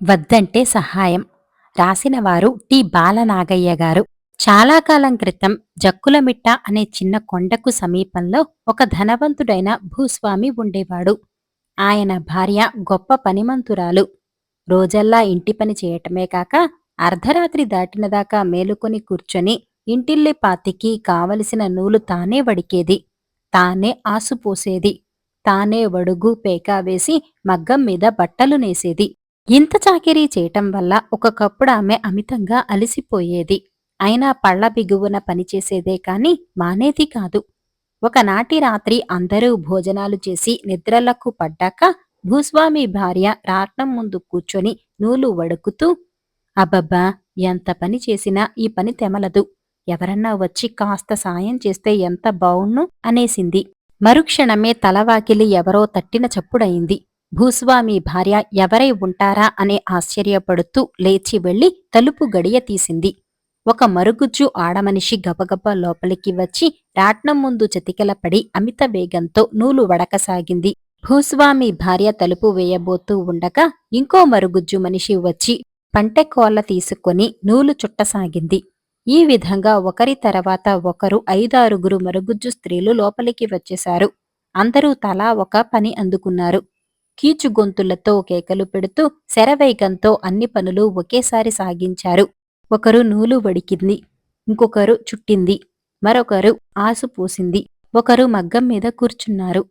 వద్దంటే సహాయం. రాసినవారు టి. బాలనాగయ్య గారు. చాలా కాలం క్రితం జక్కులమిట్ట అనే చిన్న కొండకు సమీపంలో ఒక ధనవంతుడైన భూస్వామి ఉండేవాడు. ఆయన భార్య గొప్ప పనిమంతురాలు. రోజల్లా ఇంటి పని చేయటమే కాక అర్ధరాత్రి దాటినదాకా మేలుకొని కూర్చొని ఇంటిల్లి పాతికి కావలసిన నూలు తానే వడికేది. తానే ఆసుపోసేది. తానే వడుగు పేకా వేసి మగ్గం మీద బట్టలు నేసేది. ఇంత చాకిరీ చేయటం వల్ల ఒకకప్పుడు ఆమె అమితంగా అలసిపోయేది. అయినా పళ్ళ బిగువున పనిచేసేదే కాని మానేది కాదు. ఒకనాటి రాత్రి అందరూ భోజనాలు చేసి నిద్రలకు పడ్డాక భూస్వామి భార్య రాట్నం ముందు కూర్చొని నూలు వడుకుతూ అబ్బబ్బా ఎంత పని చేసినా ఈ పని తెమలదు. ఎవరన్నా వచ్చి కాస్త సాయం చేస్తే ఎంత బావుణ్ణు అనేసింది. మరుక్షణమే తలవాకిలి ఎవరో తట్టిన చప్పుడయింది. భూస్వామి భార్య ఎవరై ఉంటారా అనే ఆశ్చర్యపడుతూ లేచి వెళ్ళి తలుపు గడియ తీసింది. ఒక మరుగుజ్జు ఆడమనిషి గబగబ లోపలికి వచ్చి రాట్నం ముందు చతికిలపడి అమిత వేగంతో నూలు వడకసాగింది. భూస్వామి భార్య తలుపు వేయబోతూ ఉండగా ఇంకో మరుగుజ్జు మనిషి వచ్చి పంటెకోళ్ళ తీసుకొని నూలు చుట్టసాగింది. ఈ విధంగా ఒకరి తర్వాత ఒకరు ఐదారుగురు మరుగుజ్జు స్త్రీలు లోపలికి వచ్చేశారు. అందరూ తలా ఒక పని అందుకున్నారు. కీచు గొంతులతో కేకలు పెడుతూ శరవేగంతో అన్ని పనులు ఒకేసారి సాగించారు. ఒకరు నూలు వడికింది ఇంకొకరు చుట్టింది మరొకరు ఆసు పూసింది ఒకరు మగ్గం మీద కూర్చున్నారు.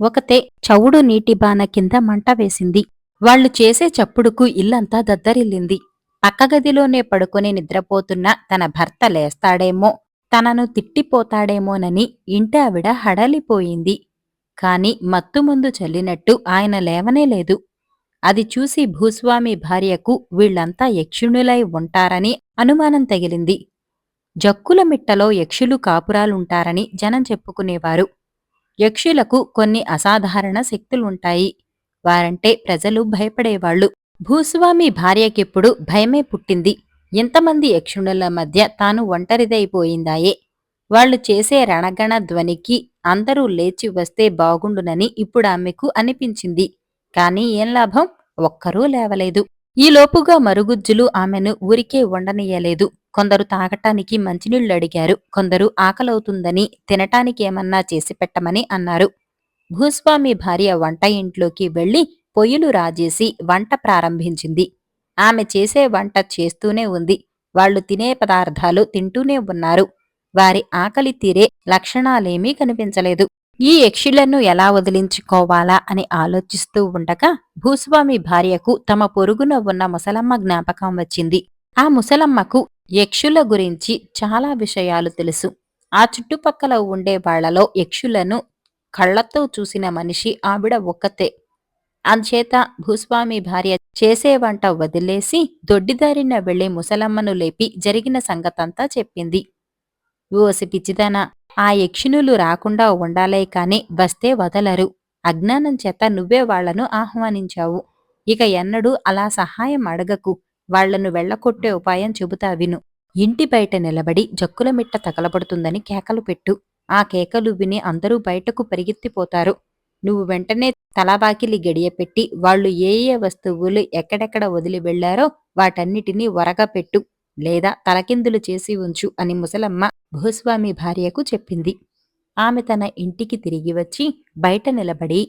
ఒకతే చవుడు నీటి బాన కింద మంట వేసింది. వాళ్ళు చేసే చప్పుడుకు ఇల్లంతా దద్దరిల్లింది. పక్కగదిలోనే పడుకొని నిద్రపోతున్న తన భర్త లేస్తాడేమో తనను తిట్టిపోతాడేమోనని ఇంటి ఆవిడ హడలిపోయింది. కాని మత్తుమందు చల్లినట్టు ఆయన లేవనే లేదు. అది చూసి భూస్వామి భార్యకు వీళ్ళంతా యక్షుణులై ఉంటారని అనుమానం తగిలింది. జక్కుల మిట్టలో యక్షులు కాపురాలుంటారని జనం చెప్పుకునేవారు. యక్షులకు కొన్ని అసాధారణ శక్తులుంటాయి. వారంటే ప్రజలు భయపడేవాళ్ళు భూస్వామి భార్యకిప్పుడు భయమే పుట్టింది. ఎంతమంది యక్షుణుల మధ్య తాను ఒంటరిదైపోయిందాయే. వాళ్ళు చేసే రణగణ ధ్వనికి అందరూ లేచి వస్తే బాగుండునని ఇప్పుడు ఆమెకు అనిపించింది. కాని ఏం లాభం? ఒక్కరూ లేవలేదు. ఈలోపుగా మరుగుజ్జులు ఆమెను ఊరికే ఉండనీయలేదు కొందరు తాగటానికి మంచినీళ్ళు అడిగారు. కొందరు ఆకలవుతుందని తినటానికి ఏమన్నా చేసి పెట్టమని అన్నారు. భూస్వామి భార్య వంట ఇంట్లోకి వెళ్ళి పొయ్యిలు రాజేసి వంట ప్రారంభించింది. ఆమె చేసే వంట చేస్తూనే ఉంది. వాళ్ళు తినే పదార్థాలు తింటూనే ఉన్నారు. వారి ఆకలి తీరే లక్షణాలేమీ కనిపించలేదు. ఈ యక్షులను ఎలా వదిలించుకోవాలా అని ఆలోచిస్తూ ఉండగా భూస్వామి భార్యకు తమ పొరుగున ఉన్న ముసలమ్మ జ్ఞాపకం వచ్చింది. ఆ ముసలమ్మకు యక్షుల గురించి చాలా విషయాలు తెలుసు. ఆ చుట్టుపక్కల ఉండే వాళ్ళలో యక్షులను కళ్ళతో చూసిన మనిషి ఆవిడ ఒక్కతే. అంచేత భూస్వామి భార్య చేసే వంట వదిలేసి దొడ్డిదారిన వెళ్ళి ముసలమ్మను లేపి జరిగిన సంగతంతా చెప్పింది. ఓసి పిచ్చిదనా ఆ యక్షిణులు రాకుండా ఉండాలే కాని వస్తే వదలరు. అజ్ఞానం చేత నువ్వే వాళ్ళను ఆహ్వానించావు. ఇక ఎన్నడూ అలా సహాయం అడగకు. వాళ్ళను వెళ్ళకొట్టే ఉపాయం చెబుతా విను. ఇంటి బయట నిలబడి జక్కుల మిట్ట తగలబడుతుందని కేకలు పెట్టు. ఆ కేకలు విని అందరూ బయటకు పరిగెత్తిపోతారు. నువ్వు వెంటనే తలబాకిలి గడియపెట్టి వాళ్ళు ఏ ఏ వస్తువులు ఎక్కడెక్కడ వదిలి వెళ్ళారో వాటన్నిటినీ వరగా పెట్టు లేదా తలకిందులు చేసి ఉంచు అని ముసలమ్మ భూస్వామి భార్యకు చెప్పింది. ఆమె తన ఇంటికి తిరిగి వచ్చి బయట నిలబడి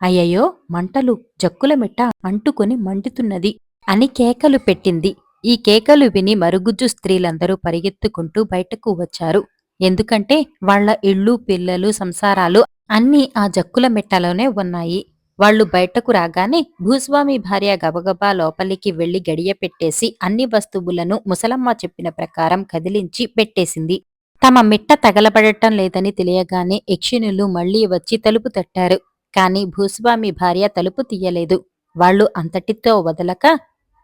అయ్యయ్యో మంటలు జక్కుల మిట్ట అంటుకొని మండుతున్నది అని కేకలు పెట్టింది. ఈ కేకలు విని మరుగుజ్జు స్త్రీలందరూ పరిగెత్తుకుంటూ బయటకు వచ్చారు. ఎందుకంటే వాళ్ళ ఇళ్ళు పిల్లలు సంసారాలు అన్నీ ఆ జక్కుల మిట్టలోనే ఉన్నాయి. వాళ్ళు బయటకు రాగానే భూస్వామి భార్య గబగబా లోపలికి వెళ్ళి గడియ పెట్టేసి అన్ని వస్తువులను ముసలమ్మ చెప్పిన ప్రకారం కదిలించి పెట్టేసింది. తమ మిట్ట తగలబడటం లేదని తెలియగానే యక్షిణులు మళ్ళీ వచ్చి తలుపు తట్టారు. కాని భూస్వామి భార్య తలుపు తీయలేదు. వాళ్ళు అంతటితో వదలక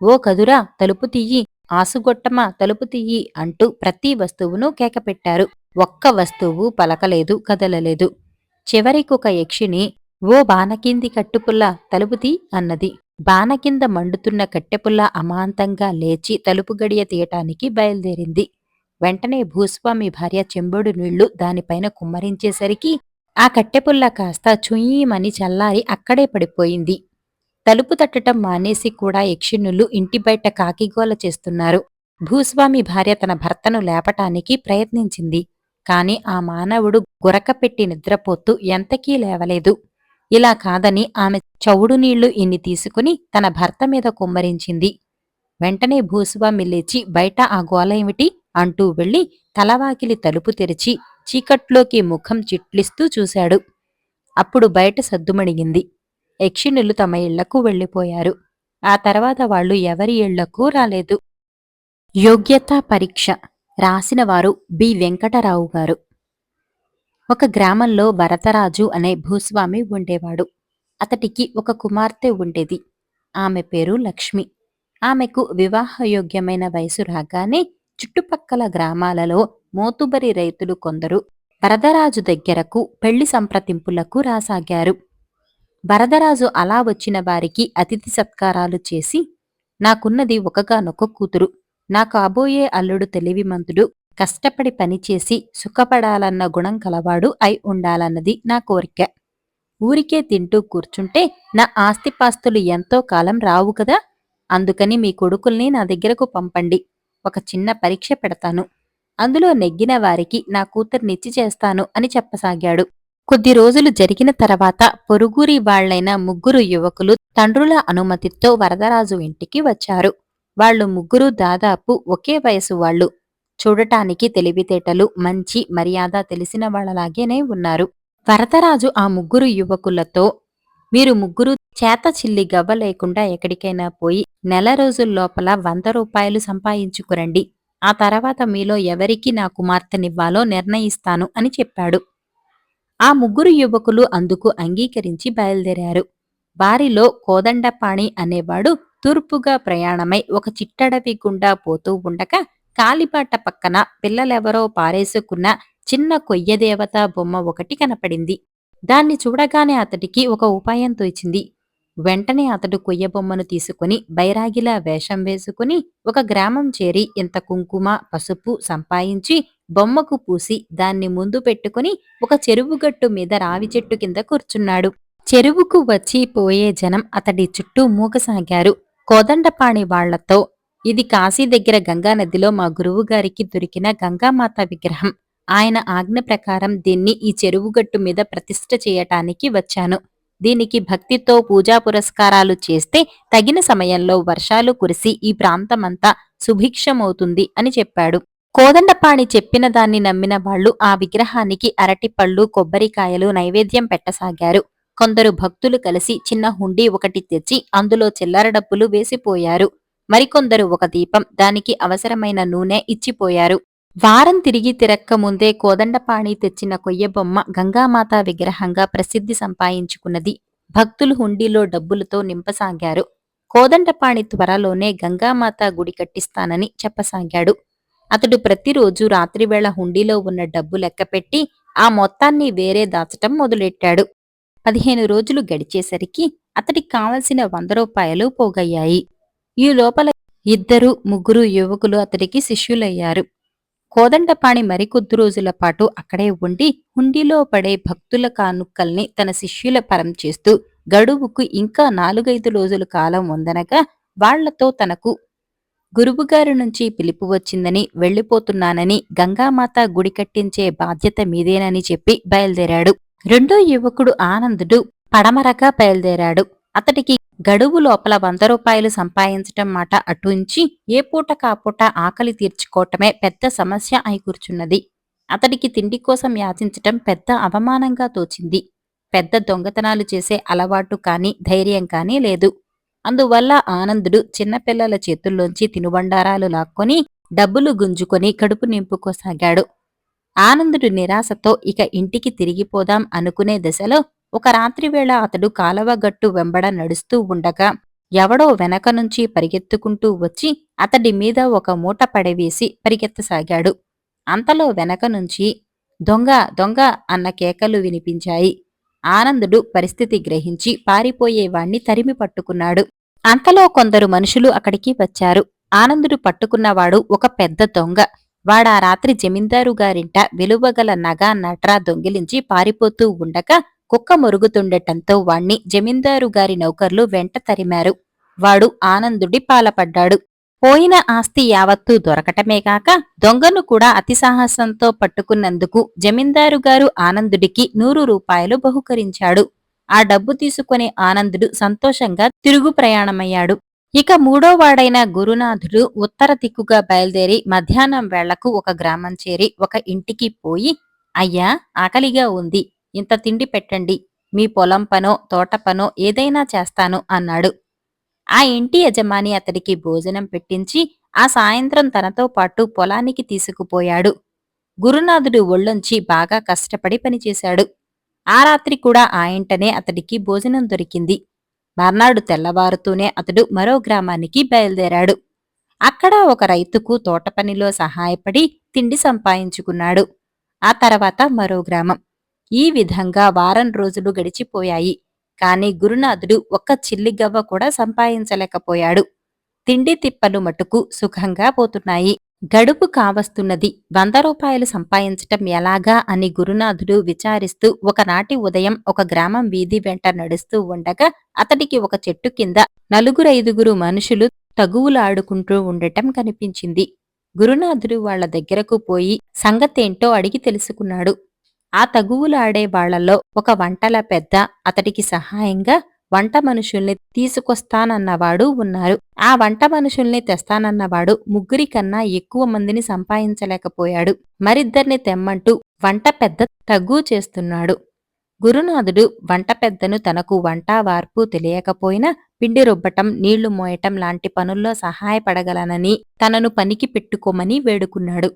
ఓ కదురా తలుపు తీయి ఆసుగొట్టమా తలుపు తీయి అంటూ ప్రతి వస్తువును కేకపెట్టారు. ఒక్క వస్తువు పలకలేదు కదలలేదు. చివరికొక యక్షిని ఓ బానకింది కట్టుపుల్ల తలుపుతీ అన్నది. బానకింద మండుతున్న కట్టెపుల్ల అమాంతంగా లేచి తలుపు గడియ తీయటానికి బయలుదేరింది. వెంటనే భూస్వామి భార్య చెంబుడు నీళ్ళు దానిపైన కుమ్మరించేసరికి ఆ కట్టెపుల్ల కాస్త చుయ్యమని చల్లారి అక్కడే పడిపోయింది. తలుపు తట్టటం మానేసి కూడా యక్షిణులు ఇంటి బయట కాకిగోల చేస్తున్నారు. భూస్వామి భార్య తన భర్తను లేపటానికి ప్రయత్నించింది. కాని ఆ మానవుడు గురకపెట్టి నిద్రపోతూ ఎంతకీ లేవలేదు. ఇలా కాదని ఆమె చవుడు నీళ్ళు ఇన్ని తీసుకుని తన భర్త మీద కుమ్మరించింది. వెంటనే భూస్వామి లేచి బయట ఆ గోల ఏమిటి? అంటూ వెళ్ళి తలవాకిలి తలుపు తెరిచి చీకట్లోకి ముఖం చిట్లిస్తూ చూశాడు. అప్పుడు బయట సద్దుమణిగింది. యక్షిణులు తమ ఇళ్ళకు వెళ్ళిపోయారు ఆ తర్వాత వాళ్ళు ఎవరి ఇళ్ళకు రాలేదు. యోగ్యతా పరీక్ష రాసినవారు బి. వెంకటరావు గారు. ఒక గ్రామంలో భరతరాజు అనే భూస్వామి ఉండేవాడు. అతడికి ఒక కుమార్తె ఉండేది. ఆమె పేరు లక్ష్మి. ఆమెకు వివాహయోగ్యమైన వయసు రాగానే చుట్టుపక్కల గ్రామాలలో మోతుబరి రైతులు కొందరు వరదరాజు దగ్గరకు పెళ్ళి సంప్రదింపులకు రాసాగారు. వరదరాజు అలా వచ్చిన వారికి అతిథి సత్కారాలు చేసి నాకున్నది ఒకగానొక కూతురు. నా కాబోయే అల్లుడు తెలివిమంతుడు. కష్టపడి పనిచేసి సుఖపడాలన్న గుణం కలవాడు అయి ఉండాలన్నది నా కోరిక. ఊరికే తింటూ కూర్చుంటే నా ఆస్తిపాస్తులు ఎంతో కాలం రావు కదా? అందుకని మీ కొడుకుల్ని నా దగ్గరకు పంపండి. ఒక చిన్న పరీక్ష పెడతాను. అందులో నెగ్గిన వారికి నా కూతుర్నిచ్చి చేస్తాను అని చెప్పసాగాడు. కొద్ది రోజులు జరిగిన తర్వాత పొరుగురి వాళ్ళైన ముగ్గురు యువకులు తండ్రుల అనుమతితో వరదరాజు ఇంటికి వచ్చారు. వాళ్ళు ముగ్గురు దాదాపు ఒకే వయసు వాళ్ళు. చూడటానికి తెలివితేటలు మంచి మర్యాద తెలిసిన వాళ్ళలాగేనే ఉన్నారు. వరదరాజు ఆ ముగ్గురు యువకులతో మీరు ముగ్గురు చేత చిల్లి గవ్వ లేకుండా ఎక్కడికైనా పోయి నెల రోజుల లోపల వంద రూపాయలు సంపాదించుకురండి. ఆ తర్వాత మీలో ఎవరికి నా కుమార్తెనివ్వాలో నిర్ణయిస్తాను అని చెప్పాడు. ఆ ముగ్గురు యువకులు అందుకు అంగీకరించి బయలుదేరారు. వారిలో కోదండపాణి అనేవాడు తూర్పుగా ప్రయాణమై ఒక చిట్టడవి గుండా పోతూ ఉండగా కాలిబాట పక్కన పిల్లలెవరో పారేసుకున్న చిన్న కొయ్యదేవత బొమ్మ ఒకటి కనపడింది. దాన్ని చూడగానే అతడికి ఒక ఉపాయం తోచింది. వెంటనే అతడు కొయ్య బొమ్మను తీసుకుని బైరాగిలా వేషం వేసుకుని ఒక గ్రామం చేరి ఇంత కుంకుమ పసుపు సంపాదించి బొమ్మకు పూసి దాన్ని ముందు పెట్టుకుని ఒక చెరువుగట్టు మీద రావి చెట్టు కింద కూర్చున్నాడు. చెరువుకు వచ్చి పోయే జనం అతడి చుట్టూ మూగసాగారు. కోదండపాణి వాళ్ళతో ఇది కాశీ దగ్గర గంగా నదిలో మా గురువుగారికి దొరికిన గంగామాత విగ్రహం. ఆయన ఆజ్ఞ ప్రకారం దీన్ని ఈ చెరువుగట్టు మీద ప్రతిష్ఠ చేయటానికి వచ్చాను. దీనికి భక్తితో పూజా పురస్కారాలు చేస్తే తగిన సమయంలో వర్షాలు కురిసి ఈ ప్రాంతమంతా సుభిక్షమవుతుంది అని చెప్పాడు. కోదండపాణి చెప్పిన దాన్ని నమ్మిన వాళ్ళు ఆ విగ్రహానికి అరటిపళ్ళు కొబ్బరికాయలు నైవేద్యం పెట్టసాగారు. కొందరు భక్తులు కలిసి చిన్న హుండీ ఒకటి తెచ్చి అందులో చిల్లర డబ్బులు వేసిపోయారు. మరికొందరు ఒక దీపం దానికి అవసరమైన నూనె ఇచ్చిపోయారు. వారం తిరిగి తిరక్క ముందే కోదండపాణి తెచ్చిన కొయ్యబొమ్మ గంగామాత విగ్రహంగా ప్రసిద్ధి సంపాదించుకున్నది. భక్తులు హుండీలో డబ్బులతో నింపసాగారు. కోదండపాణి త్వరలోనే గంగామాత గుడి కట్టిస్తానని చెప్పసాగాడు. అతడు ప్రతిరోజు రాత్రివేళ హుండీలో ఉన్న డబ్బు లెక్కపెట్టి ఆ మొత్తాన్ని వేరే దాచటం మొదలెట్టాడు. పదిహేను రోజులు గడిచేసరికి అతడికి కావలసిన వంద రూపాయలు పోగయ్యాయి. ఈ లోపల ఇద్దరు ముగ్గురు యువకులు అతడికి శిష్యులయ్యారు. కోదండపాణి మరికొద్ది రోజుల పాటు అక్కడే ఉండి హుండీలో పడే భక్తుల కానుక్కల్ని తన శిష్యుల పరం చేస్తూ గడువుకు ఇంకా నాలుగైదు రోజుల కాలం ఉందనగా వాళ్ళతో తనకు గురువుగారి నుంచి పిలుపు వచ్చిందని వెళ్ళిపోతున్నానని గంగామాత గుడి కట్టించే బాధ్యత మీదేనని చెప్పి బయలుదేరాడు. రెండో యువకుడు ఆనందుడు పడమరగా బయలుదేరాడు. అతడికి గడువు లోపల వంద రూపాయలు సంపాదించటం మాట అటుంచి ఏ పూట కాపూట ఆకలి తీర్చుకోవటమే పెద్ద సమస్య అయి కూర్చున్నది. అతడికి తిండి కోసం యాచించటం పెద్ద అవమానంగా తోచింది. పెద్ద దొంగతనాలు చేసే అలవాటు కాని ధైర్యం కాని లేదు. అందువల్ల ఆనందుడు చిన్నపిల్లల చేతుల్లోంచి తినుబండారాలు లాక్కొని డబ్బులు గుంజుకొని కడుపు నింపుకోసాగాడు. ఆనందుడు నిరాశతో ఇక ఇంటికి తిరిగిపోదాం అనుకునే దశలో ఒక రాత్రివేళ అతడు కాలవగట్టు వెంబడ నడుస్తూ ఉండగా ఎవడో వెనక నుంచి పరిగెత్తుకుంటూ వచ్చి అతడి మీద ఒక మూట పడవేసి పరిగెత్తసాగాడు. అంతలో వెనక నుంచి దొంగ దొంగ అన్న కేకలు వినిపించాయి. ఆనందుడు పరిస్థితి గ్రహించి పారిపోయేవాణ్ణి తరిమి పట్టుకున్నాడు. అంతలో కొందరు మనుషులు అక్కడికి వచ్చారు. ఆనందుడు పట్టుకున్నవాడు ఒక పెద్ద దొంగ. వాడా రాత్రి జమీందారు గారింట విలువగల నగ నట్రా దొంగిలించి పారిపోతూ ఉండగా కుక్క మొరుగుతుండటంతో వాణ్ణి జమీందారు గారి నౌకర్లు వెంట తరిమారు. వాడు ఆనందుడి పాలపడ్డాడు. పోయిన ఆస్తి యావత్తూ దొరకటమే కాక దొంగను కూడా అతి సాహసంతో పట్టుకున్నందుకు జమీందారు గారు ఆనందుడికి నూరు రూపాయలు బహుకరించాడు. ఆ డబ్బు తీసుకునే ఆనందుడు సంతోషంగా తిరుగు ప్రయాణమయ్యాడు. ఇక మూడో వాడైన గురునాథుడు ఉత్తర దిక్కుగా బయలుదేరి మధ్యాహ్నం వేళకు ఒక గ్రామం చేరి ఒక ఇంటికి పోయి అయ్యా ఆకలిగా ఉంది. ఇంత తిండి పెట్టండి. మీ పొలం పనో తోట పనో ఏదైనా చేస్తాను అన్నాడు. ఆ ఇంటి యజమాని అతడికి భోజనం పెట్టించి ఆ సాయంత్రం తనతో పాటు పొలానికి తీసుకుపోయాడు. గురునాథుడు ఒళ్ళొంచి బాగా కష్టపడి పనిచేశాడు. ఆ రాత్రి కూడా ఆ ఇంటనే అతడికి భోజనం దొరికింది. మర్నాడు తెల్లవారుతూనే అతడు మరో గ్రామానికి బయలుదేరాడు. అక్కడ ఒక రైతుకు తోట పనిలో సహాయపడి తిండి సంపాదించుకున్నాడు ఆ తర్వాత మరో గ్రామం. ఈ విధంగా వారం రోజులు గడిచిపోయాయి. కాని గురునాథుడు ఒక్క చిల్లిగవ్వ కూడా సంపాదించలేకపోయాడు. తిండి తిప్పలు మటుకు సుఖంగా పోతున్నాయి. గడుపు కావస్తున్నది వంద రూపాయలు సంపాదించటం ఎలాగా అని గురునాథుడు విచారిస్తూ ఒకనాటి ఉదయం ఒక గ్రామం వీధి వెంట నడుస్తూ ఉండగా అతడికి ఒక చెట్టు కింద నలుగురైదుగురు మనుషులు తగువులాడుకుంటూ ఉండటం కనిపించింది. గురునాథుడు వాళ్ళ దగ్గరకు పోయి సంగతేంటో అడిగి తెలుసుకున్నాడు. ఆ తగువులాడే వాళ్ళలో ఒక వంటల పెద్ద అతడికి సహాయంగా వంట మనుషుల్ని తీసుకొస్తానన్నవాడు ఉన్నారు. ఆ వంట మనుషుల్ని తెస్తానన్నవాడు ముగ్గురి కన్నా ఎక్కువ మందిని సంపాదించలేకపోయాడు. మరిద్దరిని తెమ్మంటూ వంట పెద్ద తగ్గు చేస్తున్నాడు. గురునాథుడు వంట పెద్దను తనకు వంట వార్పు తెలియకపోయినా పిండి రుబ్బటం నీళ్ళు మోయటం లాంటి పనుల్లో సహాయపడగలనని తనను పనికి పెట్టుకోమని వేడుకున్నాడు.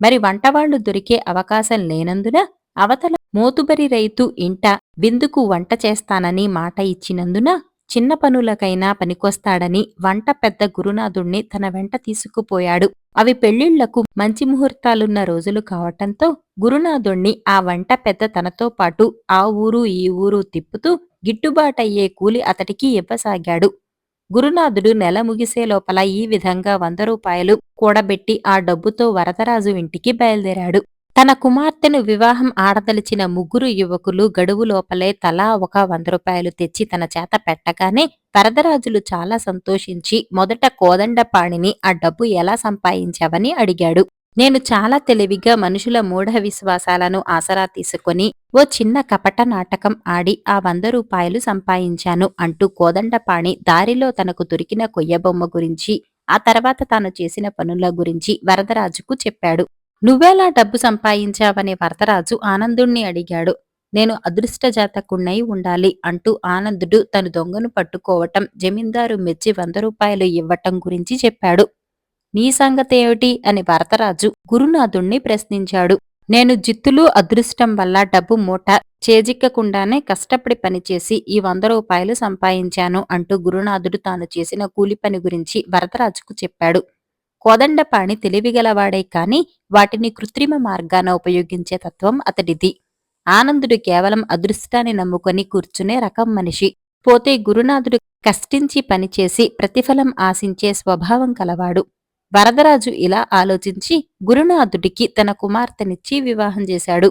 మరి వంటవాళ్ళు దొరికే అవకాశం లేనందున అవతల మోతుబరి రైతు ఇంట విందుకు వంట చేస్తానని మాట ఇచ్చినందున చిన్న పనులకైనా పనికొస్తాడని వంట పెద్ద గురునాథుణ్ణి తన వెంట తీసుకుపోయాడు. అవి పెళ్ళిళ్ళకు మంచి ముహూర్తాలున్న రోజులు కావటంతో గురునాథుణ్ణి ఆ వంట పెద్ద తనతో పాటు ఆ ఊరు ఈ ఊరు తిప్పుతూ గిట్టుబాటయ్యే కూలి అతడికి ఇవ్వసాగాడు. గురునాథుడు నెల ముగిసే లోపల ఈ విధంగా వంద రూపాయలు కూడబెట్టి ఆ డబ్బుతో వరదరాజు ఇంటికి బయలుదేరాడు. తన కుమార్తెను వివాహం ఆడదలిచిన ముగ్గురు యువకులు గడువు లోపలే తలా ఒక వంద రూపాయలు తెచ్చి తన చేత పెట్టగానే వరదరాజులు చాలా సంతోషించి మొదట కోదండపాణిని ఆ డబ్బు ఎలా సంపాదించావని అడిగాడు. నేను చాలా తెలివిగా మనుషుల మూఢ విశ్వాసాలను ఆసరా తీసుకొని ఓ చిన్న కపట నాటకం ఆడి ఆ వంద రూపాయలు సంపాదించాను అంటూ కోదండపాణి దారిలో తనకు దొరికిన కొయ్యబొమ్మ గురించి ఆ తర్వాత తాను చేసిన పనుల గురించి వరదరాజుకు చెప్పాడు. నువ్వెలా డబ్బు సంపాదించావనే వరదరాజు ఆనందుణ్ణి అడిగాడు. నేను అదృష్టజాతకుణ్ణై ఉండాలి అంటూ ఆనందుడు తను దొంగను పట్టుకోవటం జమీందారు మెచ్చి వంద రూపాయలు ఇవ్వటం గురించి చెప్పాడు. నీ సంగతేమిటి? అని వరదరాజు గురునాథుణ్ణి ప్రశ్నించాడు. నేను జిత్తులు అదృష్టం వల్ల డబ్బు మూట చేజిక్కకుండానే కష్టపడి పనిచేసి ఈ వంద రూపాయలు సంపాదించాను అంటూ గురునాథుడు తాను చేసిన కూలి పని గురించి వరదరాజుకు చెప్పాడు. కోదండపాణి తెలివిగలవాడే కాని వాటిని కృత్రిమ మార్గాన ఉపయోగించే తత్వం అతడిది. ఆనందుడు కేవలం అదృష్టాన్ని నమ్ముకొని కూర్చునే రకం మనిషి. పోతే గురునాథుడు కష్టించి పనిచేసి ప్రతిఫలం ఆశించే స్వభావం కలవాడు. వరదరాజు ఇలా ఆలోచించి గురునాథుడికి తన కుమార్తెనిచ్చి వివాహం చేశాడు.